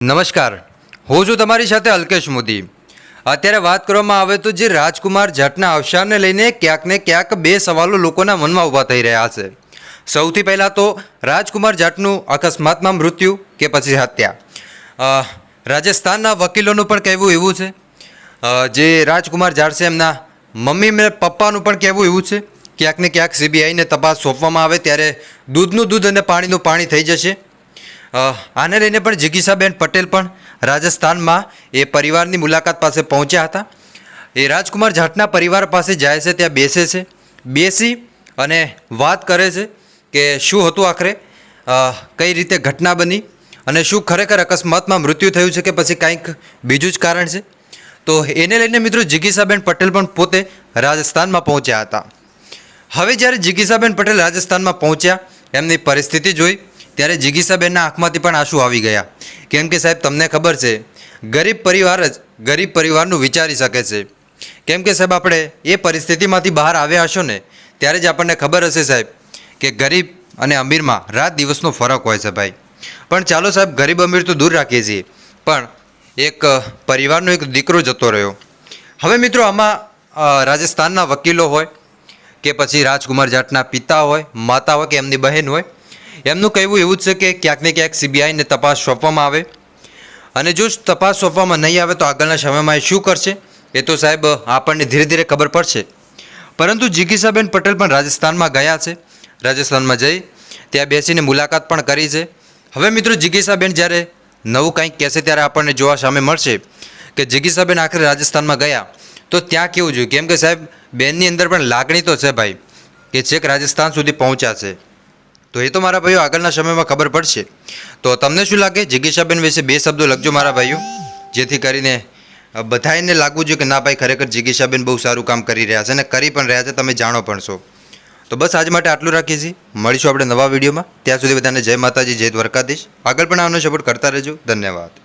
નમસ્કાર. હું છું તમારી સાથે અલ્કેશ મોદી. અત્યારે વાત કરવામાં આવે તો જે રાજકુમાર જાટના અવસાનને લઈને ક્યાંક ને ક્યાંક બે સવાલો લોકોના મનમાં ઊભા થઈ રહ્યા છે. સૌથી પહેલાં તો રાજકુમાર જાટનું અકસ્માતમાં મૃત્યુ કે પછી હત્યા. રાજસ્થાનના વકીલોનું પણ કહેવું એવું છે. જે રાજકુમાર જાટ છે એમના મમ્મી અને પપ્પાનું પણ કહેવું એવું છે. ક્યાંક ને ક્યાંક સીબીઆઈને તપાસ સોંપવામાં આવે ત્યારે દૂધનું દૂધ અને પાણીનું પાણી થઈ જશે. આને લઈને પણ જિગીસાબેન પટેલ પણ રાજસ્થાનમાં એ પરિવારની મુલાકાત પાસે પહોંચ્યા હતા. એ રાજકુમાર જાટના પરિવાર પાસે જાય છે, ત્યાં બેસે છે. બેસી અને વાત કરે છે કે શું હતું આખરે કઈ રીતે ઘટના બની અને શું ખરેખર અકસ્માતમાં મૃત્યુ થયું છે કે પછી કંઈક બીજું જ કારણ છે. તો એને લઈને મિત્રો જિગીસાબેન પટેલ પણ પોતે રાજસ્થાનમાં પહોંચ્યા હતા. હવે જ્યારે જિગીસાબેન પટેલ રાજસ્થાનમાં પહોંચ્યા, એમની પરિસ્થિતિ જોઈ. ત્યારે જિગીસાબેનના આંખમાંથી પણ આંસુ આવી ગયા. કેમ કે સાહેબ, તમને ખબર છે, ગરીબ પરિવાર જ ગરીબ પરિવારનું વિચારી શકે છે. કેમ કે સાહેબ, આપણે એ પરિસ્થિતિમાંથી બહાર આવ્યા હશો ને, ત્યારે જ આપણને ખબર હશે સાહેબ, કે ગરીબ અને અમીરમાં રાત દિવસનો ફરક હોય છે ભાઈ. પણ ચાલો સાહેબ, ગરીબ અમીર તો દૂર રાખીએ છીએ. પણ એક પરિવારનો એક દીકરો જતો રહ્યો. હવે મિત્રો, આમાં રાજસ્થાનના વકીલો હોય કે પછી રાજકુમાર જાટના પિતા હોય, માતા હોય કે એમની બહેન હોય એમનું કહેવું એવું જ છે કે ક્યાંક ને ક્યાંક સીબીઆઈને તપાસ સોંપવામાં આવે. અને જો તપાસ સોંપવામાં નહીં આવે તો આગળના સમયમાં એ શું કરશે? એ તો સાહેબ, આપણને ધીરે ધીરે ખબર પડશે. પરંતુ જિગીસાબેન પટેલ પણ રાજસ્થાનમાં ગયા છે. રાજસ્થાનમાં જઈ ત્યાં બેસીને મુલાકાત પણ કરી છે. હવે મિત્રો, જિગીસાબેન જ્યારે નવું કંઈક કહેશે ત્યારે આપણને જોવા સામે મળશે કે જિગીસાબેન આખરે રાજસ્થાનમાં ગયા. તો ત્યાં કેવું જોયું? કેમ કે સાહેબ, બેનની અંદર પણ લાગણી તો છે ભાઈ, કે છેક રાજસ્થાન સુધી પહોંચ્યા છે. તો એ તો મારા ભાઈઓ આગળના સમયમાં ખબર પડશે. તો તમને શું લાગે? જિજ્ઞાસાબેન વિશે બે શબ્દો લખજો મારા ભાઈઓ, જેથી કરીને બધાને લાગવું જોઈએ કે ના ભાઈ, ખરેખર જિજ્ઞાસાબેન બહુ સારું કામ કરી રહ્યા છે અને કરી પણ રહ્યા છે, તમે જાણો પણ છો. તો બસ આજ માટે આટલું રાખીએ છીએ. મળીશું આપણે નવા વિડીયોમાં. ત્યાં સુધી બધાને જય માતાજી, જય દ્વારકાધીશ. આગળ પણ આવનો સપોર્ટ કરતા રહેજો. ધન્યવાદ.